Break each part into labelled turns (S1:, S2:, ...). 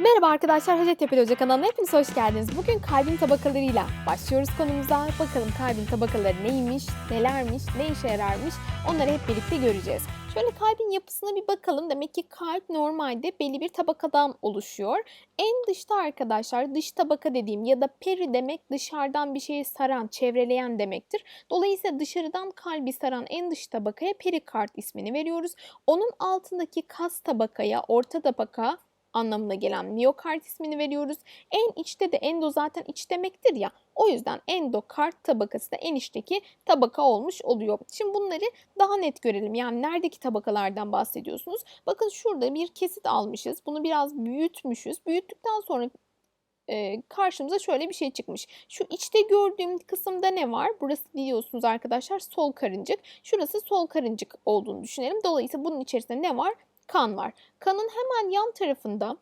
S1: Merhaba arkadaşlar, Hacettepe Hoca kanalına hepiniz hoş geldiniz. Bugün kalbin tabakalarıyla başlıyoruz konumuza. Bakalım kalbin tabakaları neymiş, nelermiş, ne işe yararmış onları hep birlikte göreceğiz. Şöyle kalbin yapısına bir bakalım. Demek ki kalp normalde belli bir tabakadan oluşuyor. En dışta arkadaşlar dış tabaka dediğim ya da peri demek dışarıdan bir şeyi saran, çevreleyen demektir. Dolayısıyla dışarıdan kalbi saran en dış tabakaya perikard ismini veriyoruz. Onun altındaki kas tabakaya, orta tabaka anlamına gelen miyokard ismini veriyoruz. En içte de endo zaten iç demektir ya. O yüzden endokard tabakası da en içteki tabaka olmuş oluyor. Şimdi bunları daha net görelim. Yani neredeki tabakalardan bahsediyorsunuz? Bakın şurada bir kesit almışız. Bunu biraz büyütmüşüz. Büyüttükten sonra e, karşımıza şöyle bir şey çıkmış. Şu içte gördüğüm kısımda ne var? Burası biliyorsunuz arkadaşlar sol karıncık. Şurası sol karıncık olduğunu düşünelim. Dolayısıyla bunun içerisinde ne var? Kan var. Kanın hemen yan tarafında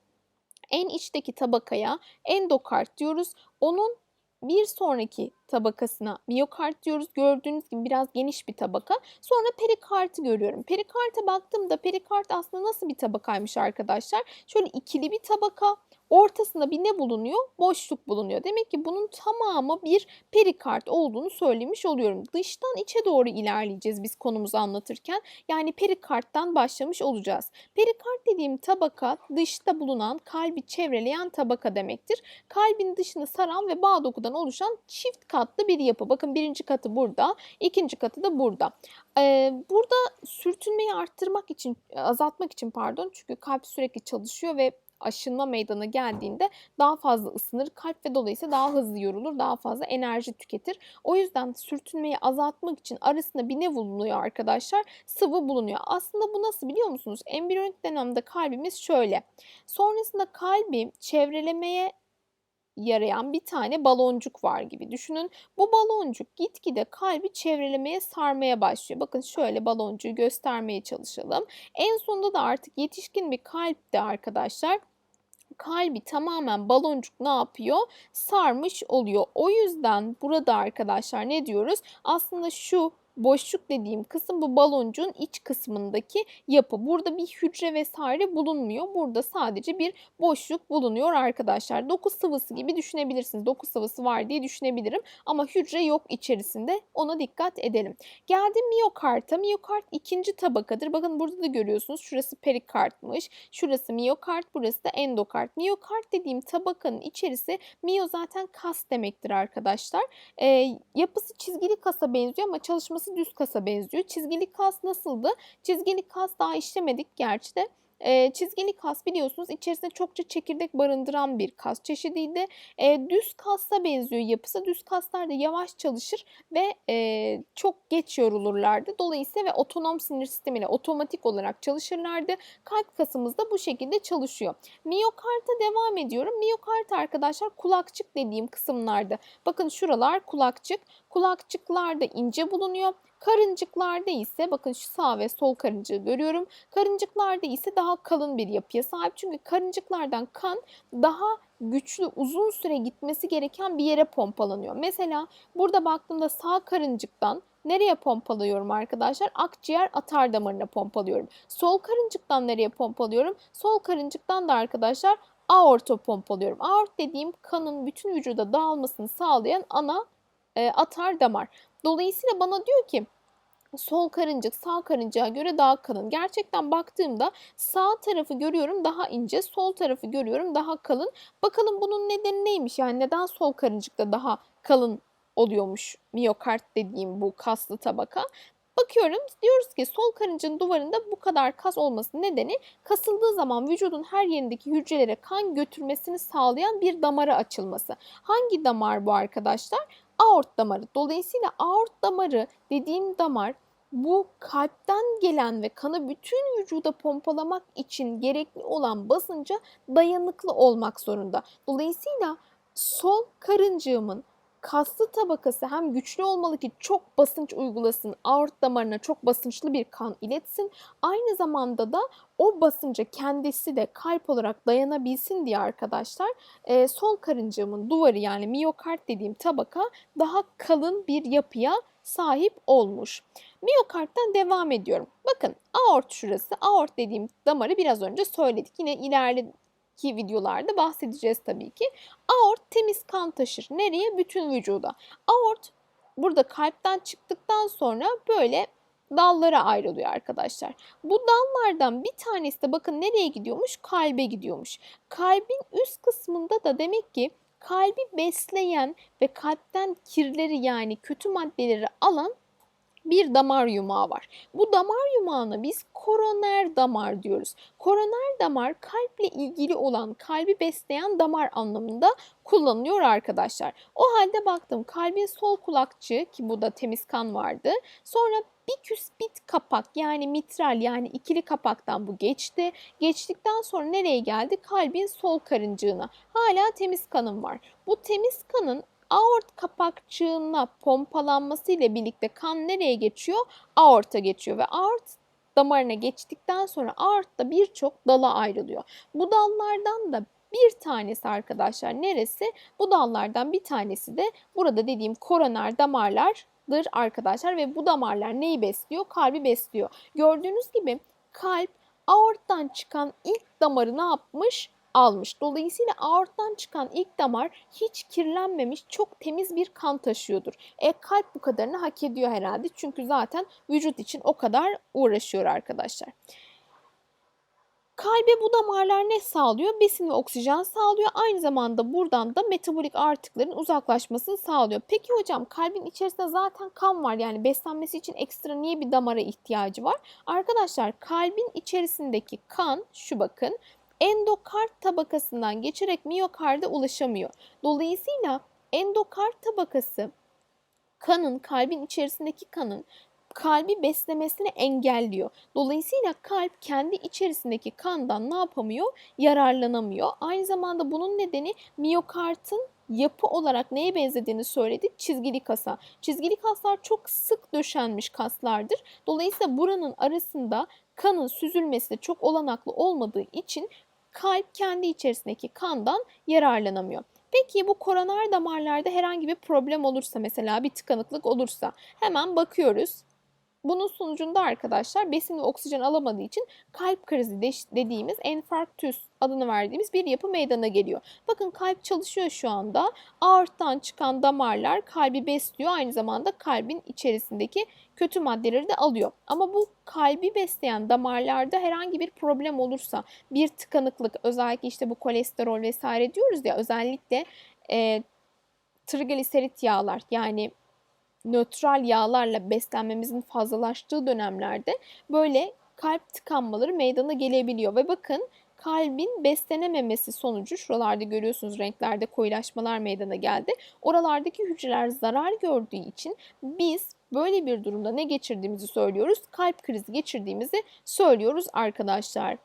S1: en içteki tabakaya endokard diyoruz. Onun bir sonraki tabakasına miyokard diyoruz. Gördüğünüz gibi biraz geniş bir tabaka. Sonra perikartı görüyorum. Perikarta baktığımda perikart aslında nasıl bir tabakaymış arkadaşlar? Şöyle ikili bir tabaka. Ortasında bir ne bulunuyor? Boşluk bulunuyor. Demek ki bunun tamamı bir perikard olduğunu söylemiş oluyorum. Dıştan içe doğru ilerleyeceğiz biz konumuzu anlatırken. Yani perikardtan başlamış olacağız. Perikard dediğim tabaka dışta bulunan kalbi çevreleyen tabaka demektir. Kalbin dışını saran ve bağ dokudan oluşan çift katlı bir yapı. Bakın birinci katı burada, ikinci katı da burada. Ee, burada sürtünmeyi arttırmak için, azaltmak için pardon çünkü kalp sürekli çalışıyor ve aşınma meydana geldiğinde daha fazla ısınır. Kalp ve dolayısıyla daha hızlı yorulur, daha fazla enerji tüketir. O yüzden sürtünmeyi azaltmak için arasında bir ne bulunuyor arkadaşlar? Sıvı bulunuyor. Aslında bu nasıl biliyor musunuz? Embriyonik dönemde kalbimiz şöyle. Sonrasında kalbi çevrelemeye yarayan bir tane baloncuk var gibi düşünün. Bu baloncuk gitgide kalbi çevrelemeye sarmaya başlıyor. Bakın şöyle baloncuğu göstermeye çalışalım. En sonunda da artık yetişkin bir kalpte arkadaşlar kalbi tamamen baloncuk ne yapıyor? Sarmış oluyor. O yüzden burada arkadaşlar ne diyoruz? Aslında şu boşluk dediğim kısım bu baloncuğun iç kısmındaki yapı. Burada bir hücre vesaire bulunmuyor. Burada sadece bir boşluk bulunuyor arkadaşlar. Doku sıvısı gibi düşünebilirsiniz. Doku sıvısı var diye düşünebilirim ama hücre yok içerisinde. Ona dikkat edelim. Geldim miyokarta. Miyokart ikinci tabakadır. Bakın burada da görüyorsunuz. Şurası perikartmış. Şurası miyokart, burası da endokart. Miyokart dediğim tabakanın içerisi miyo zaten kas demektir arkadaşlar. Ee, yapısı çizgili kasa benziyor ama çalışması düz kasa benziyor. Çizgili kas nasıldı? Çizgili kas daha işlemedik gerçi de. E, çizgili kas biliyorsunuz içerisinde çokça çekirdek barındıran bir kas çeşidiydi. E, düz kasa benziyor yapısı. Düz kaslar da yavaş çalışır ve e, çok geç yorulurlardı. Dolayısıyla ve otonom sinir sistemiyle otomatik olarak çalışırlardı. Kalp kasımız da bu şekilde çalışıyor. Miyokarta devam ediyorum. Miyokart arkadaşlar kulakçık dediğim kısımlarda. Bakın şuralar kulakçık. Kulakçıklarda ince bulunuyor. Karıncıklarda ise bakın şu sağ ve sol karıncığı görüyorum. Karıncıklarda ise daha kalın bir yapıya sahip. Çünkü karıncıklardan kan daha güçlü uzun süre gitmesi gereken bir yere pompalanıyor. Mesela burada baktığımda sağ karıncıktan nereye pompalıyorum arkadaşlar? Akciğer atar damarına pompalıyorum. Sol karıncıktan nereye pompalıyorum? Sol karıncıktan da arkadaşlar aorta pompalıyorum. Aort dediğim kanın bütün vücuda dağılmasını sağlayan ana e, atar damar. Dolayısıyla bana diyor ki sol karıncık sağ karıncığa göre daha kalın. Gerçekten baktığımda sağ tarafı görüyorum daha ince, sol tarafı görüyorum daha kalın. Bakalım bunun nedeni neymiş? Yani neden sol karıncıkta daha kalın oluyormuş miyokard dediğim bu kaslı tabaka? Bakıyorum diyoruz ki sol karıncığın duvarında bu kadar kas olması nedeni kasıldığı zaman vücudun her yerindeki hücrelere kan götürmesini sağlayan bir damara açılması. Hangi damar bu arkadaşlar? Aort damarı. Dolayısıyla aort damarı dediğim damar bu kalpten gelen ve kanı bütün vücuda pompalamak için gerekli olan basınca dayanıklı olmak zorunda. Dolayısıyla sol karıncığımın kaslı tabakası hem güçlü olmalı ki çok basınç uygulasın, aort damarına çok basınçlı bir kan iletsin. Aynı zamanda da o basınca kendisi de kalp olarak dayanabilsin diye arkadaşlar e, sol karıncığımın duvarı yani miyokard dediğim tabaka daha kalın bir yapıya sahip olmuş. Miyokardtan devam ediyorum. Bakın aort şurası. Aort dediğim damarı biraz önce söyledik. Yine ilerle sonraki videolarda bahsedeceğiz tabii ki. Aort temiz kan taşır. Nereye? Bütün vücuda. Aort burada kalpten çıktıktan sonra böyle dallara ayrılıyor arkadaşlar. Bu dallardan bir tanesi de bakın nereye gidiyormuş? Kalbe gidiyormuş. Kalbin üst kısmında da demek ki kalbi besleyen ve kalpten kirleri yani kötü maddeleri alan bir damar yumağı var. Bu damar yumağına biz koroner damar diyoruz. Koroner damar kalple ilgili olan, kalbi besleyen damar anlamında kullanılıyor arkadaşlar. O halde baktım kalbin sol kulakçığı ki bu da temiz kan vardı. Sonra biküspit kapak yani mitral yani ikili kapaktan bu geçti. Geçtikten sonra nereye geldi? Kalbin sol karıncığına. Hala temiz kanım var. Bu temiz kanın aort kapakçığına pompalanması ile birlikte kan nereye geçiyor? Aorta geçiyor ve aort damarına geçtikten sonra aortta birçok dala ayrılıyor. Bu dallardan da bir tanesi arkadaşlar neresi? Bu dallardan bir tanesi de burada dediğim koroner damarlardır arkadaşlar ve bu damarlar neyi besliyor? Kalbi besliyor. Gördüğünüz gibi kalp aorttan çıkan ilk damarı ne yapmış? Almış. Dolayısıyla aorttan çıkan ilk damar hiç kirlenmemiş, çok temiz bir kan taşıyordur. E kalp bu kadarını hak ediyor herhalde. Çünkü zaten vücut için o kadar uğraşıyor arkadaşlar. Kalbe bu damarlar ne sağlıyor? Besin ve oksijen sağlıyor. Aynı zamanda buradan da metabolik artıkların uzaklaşmasını sağlıyor. Peki hocam kalbin içerisinde zaten kan var. Yani beslenmesi için ekstra niye bir damara ihtiyacı var? Arkadaşlar kalbin içerisindeki kan şu bakın endokard tabakasından geçerek miyokarda ulaşamıyor. Dolayısıyla endokard tabakası kanın, kalbin içerisindeki kanın kalbi beslemesini engelliyor. Dolayısıyla kalp kendi içerisindeki kandan ne yapamıyor? Yararlanamıyor. Aynı zamanda bunun nedeni miyokardın yapı olarak neye benzediğini söyledik. Çizgili kasa. Çizgili kaslar çok sık döşenmiş kaslardır. Dolayısıyla buranın arasında kanın süzülmesi de çok olanaklı olmadığı için kalp kendi içerisindeki kandan yararlanamıyor. Peki bu koroner damarlarda herhangi bir problem olursa mesela bir tıkanıklık olursa hemen bakıyoruz. Bunun sonucunda arkadaşlar besin ve oksijen alamadığı için kalp krizi dediğimiz enfarktüs adını verdiğimiz bir yapı meydana geliyor. Bakın kalp çalışıyor şu anda. Aorttan çıkan damarlar kalbi besliyor. Aynı zamanda kalbin içerisindeki kötü maddeleri de alıyor. Ama bu kalbi besleyen damarlarda herhangi bir problem olursa bir tıkanıklık özellikle işte bu kolesterol vesaire diyoruz ya özellikle e, trigliserit yağlar yani nötral yağlarla beslenmemizin fazlalaştığı dönemlerde böyle kalp tıkanmaları meydana gelebiliyor. Ve bakın kalbin beslenememesi sonucu şuralarda görüyorsunuz renklerde koyulaşmalar meydana geldi. Oralardaki hücreler zarar gördüğü için biz böyle bir durumda ne geçirdiğimizi söylüyoruz? Kalp krizi geçirdiğimizi söylüyoruz arkadaşlar.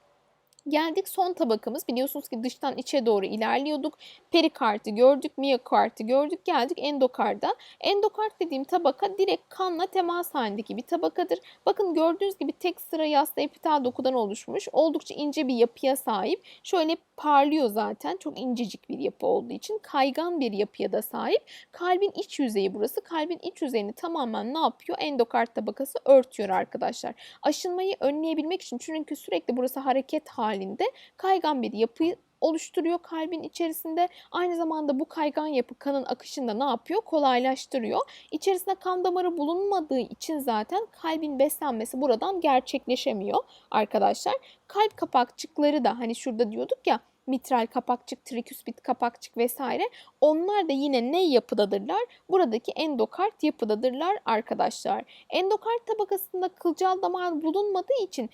S1: Geldik son tabakamız. Biliyorsunuz ki dıştan içe doğru ilerliyorduk. Perikartı gördük, miyokartı gördük. Geldik endokarda. Endokard dediğim tabaka direkt kanla temas halindeki bir tabakadır. Bakın gördüğünüz gibi tek sıra yassı epitel dokudan oluşmuş. Oldukça ince bir yapıya sahip. Şöyle parlıyor zaten. Çok incecik bir yapı olduğu için kaygan bir yapıya da sahip. Kalbin iç yüzeyi burası. Kalbin iç yüzeyini tamamen ne yapıyor? Endokard tabakası örtüyor arkadaşlar. Aşınmayı önleyebilmek için çünkü sürekli burası hareket halinde kaygan bir yapı oluşturuyor kalbin içerisinde. Aynı zamanda bu kaygan yapı kanın akışında ne yapıyor? Kolaylaştırıyor. İçerisinde kan damarı bulunmadığı için zaten kalbin beslenmesi buradan gerçekleşemiyor arkadaşlar. Kalp kapakçıkları da hani şurada diyorduk ya mitral kapakçık, triküspit kapakçık vesaire. Onlar da yine ne yapıdadırlar? Buradaki endokard yapıdadırlar arkadaşlar. Endokard tabakasında kılcal damar bulunmadığı için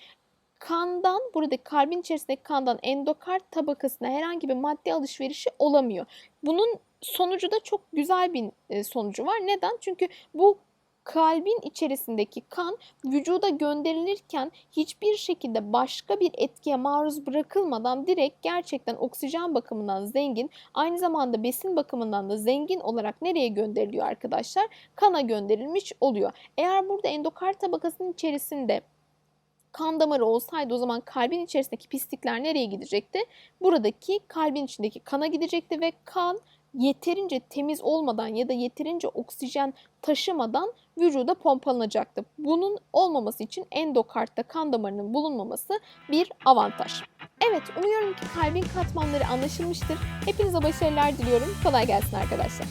S1: kandan, buradaki kalbin içerisindeki kandan endokard tabakasına herhangi bir madde alışverişi olamıyor. Bunun sonucu da çok güzel bir e, sonucu var. Neden? Çünkü bu kalbin içerisindeki kan vücuda gönderilirken hiçbir şekilde başka bir etkiye maruz bırakılmadan direkt gerçekten oksijen bakımından zengin, aynı zamanda besin bakımından da zengin olarak nereye gönderiliyor arkadaşlar? Kana gönderilmiş oluyor. Eğer burada endokard tabakasının içerisinde kan damarı olsaydı o zaman kalbin içerisindeki pislikler nereye gidecekti? Buradaki kalbin içindeki kana gidecekti ve kan yeterince temiz olmadan ya da yeterince oksijen taşımadan vücuda pompalanacaktı. Bunun olmaması için endokartta kan damarının bulunmaması bir avantaj. Evet, umuyorum ki kalbin katmanları anlaşılmıştır. Hepinize başarılar diliyorum. Kolay gelsin arkadaşlar.